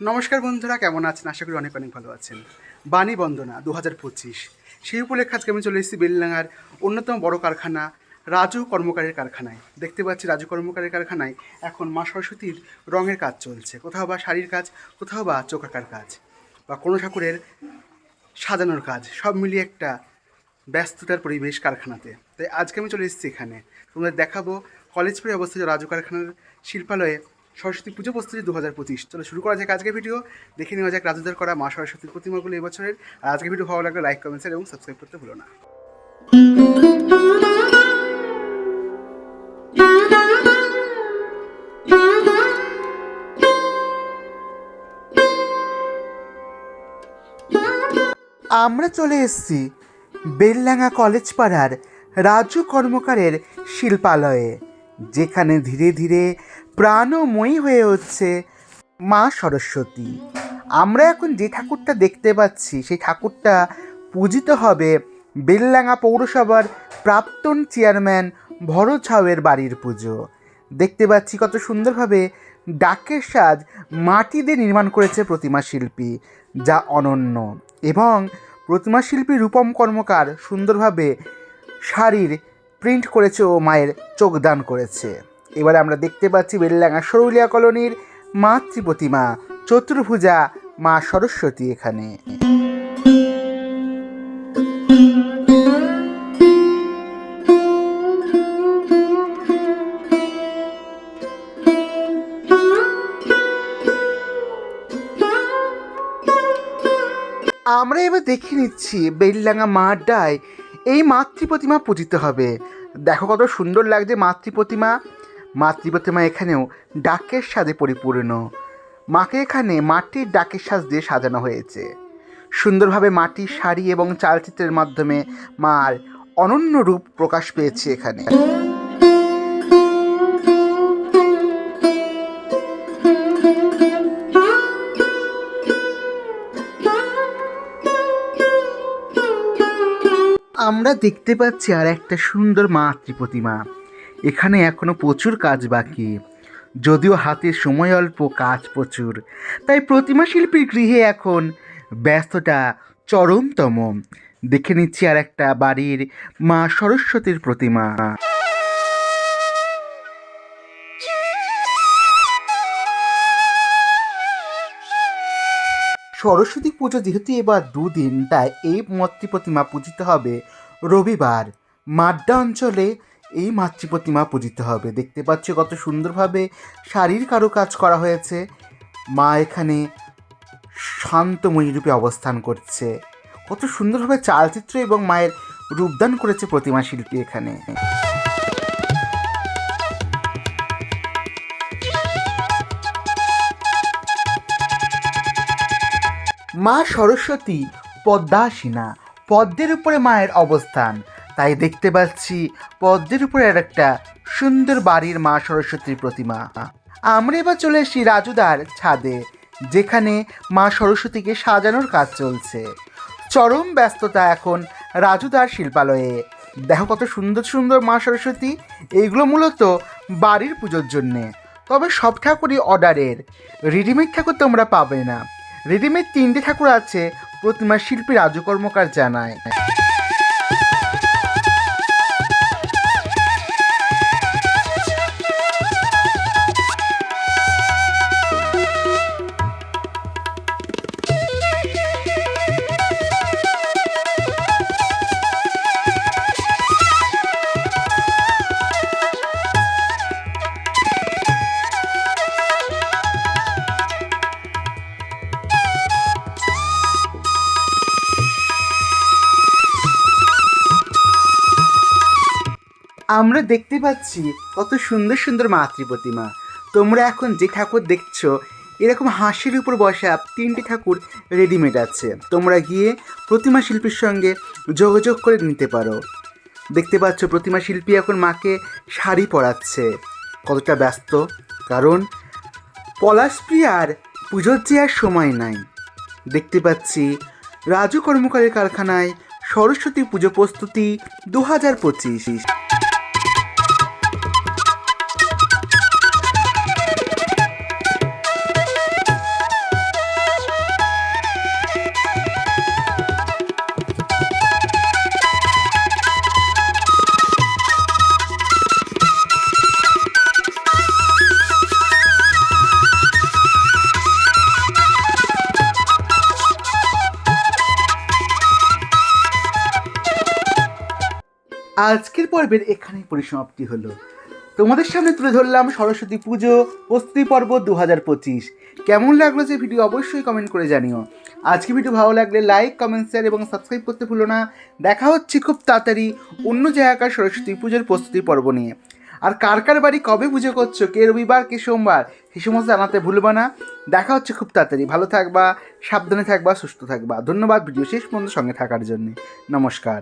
নমস্কার বন্ধুরা, কেমন আছেন? আশা করি অনেক অনেক ভালো আছেন। বাণী বন্দনা দু হাজার পঁচিশ। সেই উপলক্ষে আজকে আমি চলে এসেছি বেলডাঙ্গার অন্যতম বড় কারখানা, রাজু কর্মকারের কারখানায়। দেখতে পাচ্ছি রাজু কর্মকারের কারখানায় এখন মা সরস্বতীর রঙের কাজ চলছে। কোথাও বা শাড়ির কাজ, কোথাও বা চোখাকার কাজ বা কোনো ঠাকুরের সাজানোর কাজ, সব মিলিয়ে একটা ব্যস্ততার পরিবেশ কারখানাতে। তাই আজকে আমি চলে এসেছি এখানে। তোমাদের দেখাবো কলেজ পরে অবস্থিত রাজু কারখানার শিল্পালয়ে সরস্বতী পুজো প্রস্তুতি দু হাজার পঁচিশ। চলো শুরু করা যাক আজকের ভিডিও। দেখে নেওয়া যাক রাজুদার করা মা সরস্বতীর প্রতিমাগুলো এবছরের আর আজকের ভিডিও ভালো লাগলে লাইক কমেন্ট এবং সাবস্ক্রাইব করতে ভুলো না। আমরা চলে এসেছি বেললাঙ্গা কলেজ পাড়ার রাজু কর্মকারের শিল্পালয়ে। যেখানে ধীরে ধীরে প্রাণময়ী হয়ে হচ্ছে মা সরস্বতী। আমরা এখন যে ঠাকুরটা দেখতে পাচ্ছি, সেই ঠাকুরটা পূজিত হবে বেললাঙ্গা পৌরসভার প্রাক্তন চেয়ারম্যান ভরত ঝাউয়ের বাড়ির পুজো। দেখতে পাচ্ছি কত সুন্দরভাবে ডাকের সাজ মাটি দিয়ে নির্মাণ করেছে প্রতিমা শিল্পী, যা অনন্য। এবং প্রতিমা শিল্পী রূপম কর্মকার সুন্দরভাবে শাড়ির প্রিন্ট করেছে ও মায়ের চোখদান করেছে। এবারে আমরা দেখতে পাচ্ছি বেললাঙ্গা সরুলিয়া কলোনির মাতৃ প্রতিমা চতুর্ভুজা মা সরস্বতী এখানে। আমরা এবার দেখে নিচ্ছি বেললাঙ্গা মাড্ডায় এই মাতৃ প্রতিমা পূজিত হবে। দেখো কত সুন্দর লাগছে মাতৃ প্রতিমা মাতৃ প্রতিমা এখানেও ডাকের সাজে পরিপূর্ণ। মাকে এখানে মাটির ডাকের সাজ দিয়ে সাজানো হয়েছে। সুন্দরভাবে মাটির শাড়ি এবং চালচিত্রের মাধ্যমে মার অনন্য রূপ প্রকাশ পেয়েছে এখানে। আমরা দেখতে পাচ্ছি আর একটা সুন্দর মাতৃ প্রতিমা। এখানে এখনও প্রচুর কাজ বাকি। যদিও হাতে সময় অল্প, কাজ প্রচুর। তাই প্রতিমা শিল্পীর গৃহে এখন ব্যস্ততা চরমতম। দেখে নিচ্ছি আর একটা বাড়ির মা সরস্বতীর প্রতিমা। সরস্বতী পুজো যেহেতু এবার দুদিন, তাই এই মাতৃ প্রতিমা পূজিত হবে রবিবার। মাড্ডা অঞ্চলে এই মাতৃ প্রতিমা পূজিত হবে। দেখতে পাচ্ছি কত সুন্দরভাবে শাড়ির কারুকাজ করা হয়েছে। মা এখানে শান্তময়ী রূপে অবস্থান করছে। কত সুন্দরভাবে চালচিত্র এবং মায়ের রূপদান করেছে প্রতিমা শিল্পী এখানে। মা সরস্বতী পদ্মাসীনা, পদ্মের উপরে মায়ের অবস্থান। তাই দেখতে পাচ্ছি পদ্মের উপরে আর একটা সুন্দর বাড়ির মা সরস্বতীর প্রতিমা। আমরা এবার চলে এসেছি রাজুদার ছাদে, যেখানে মা সরস্বতীকে সাজানোর কাজ চলছে। চরম ব্যস্ততা এখন রাজুদার শিল্পালয়ে। দেখো কত সুন্দর সুন্দর মা সরস্বতী এইগুলো মূলত বাড়ির পুজোর জন্যে। তবে সব ঠাকুরই অর্ডারের। রেডিমেড ঠাকুর তোমরা পাবে না। রেডিমেড তিনটে ঠাকুর আছে প্রতিমা শিল্পী রাজু কর্মকার জানায়। আমরা দেখতে পাচ্ছি কত সুন্দর সুন্দর মাতৃ প্রতিমা তোমরা এখন যে ঠাকুর দেখছ, এরকম হাসির উপর বসা তিনটি ঠাকুর রেডিমেড আছে। তোমরা গিয়ে প্রতিমা শিল্পীর সঙ্গে যোগাযোগ করে নিতে পারো। দেখতে পাচ্ছ প্রতিমা শিল্পী এখন মাকে শাড়ি পরাচ্ছে। কতটা ব্যস্ত, কারণ পলাশপ্রিয়ার পুজোর যে আর সময় নাই। দেখতে পাচ্ছি রাজু কর্মকারের কারখানায় সরস্বতী পুজো প্রস্তুতি দু হাজার পঁচিশ। আজকের পর্বের এখানেই পরিসমাপ্তি হলো। তোমাদের সামনে তুলে ধরলাম সরস্বতী পুজো প্রস্তুতি পর্ব দু হাজার পঁচিশ। কেমন লাগল যে ভিডিও অবশ্যই কমেন্ট করে জানিও। আজকে ভিডিও ভালো লাগলে লাইক কমেন্ট শেয়ার এবং সাবস্ক্রাইব করতে ভুলো না। দেখা হচ্ছে খুব তাড়াতাড়ি অন্য জায়গাকার সরস্বতী পুজোর প্রস্তুতি পর্ব নিয়ে। আর কার কার বাড়ি কবে পুজো করছ? কে রবিবার, কে সোমবার? সে সমস্ত জানাতে ভুলবা না। দেখা হচ্ছে খুব তাড়াতাড়ি। ভালো থাকবা, সাবধানে থাকবা, সুস্থ থাকবা। ধন্যবাদ ভিডিও শেষ পর্যন্ত সঙ্গে থাকার জন্য। নমস্কার।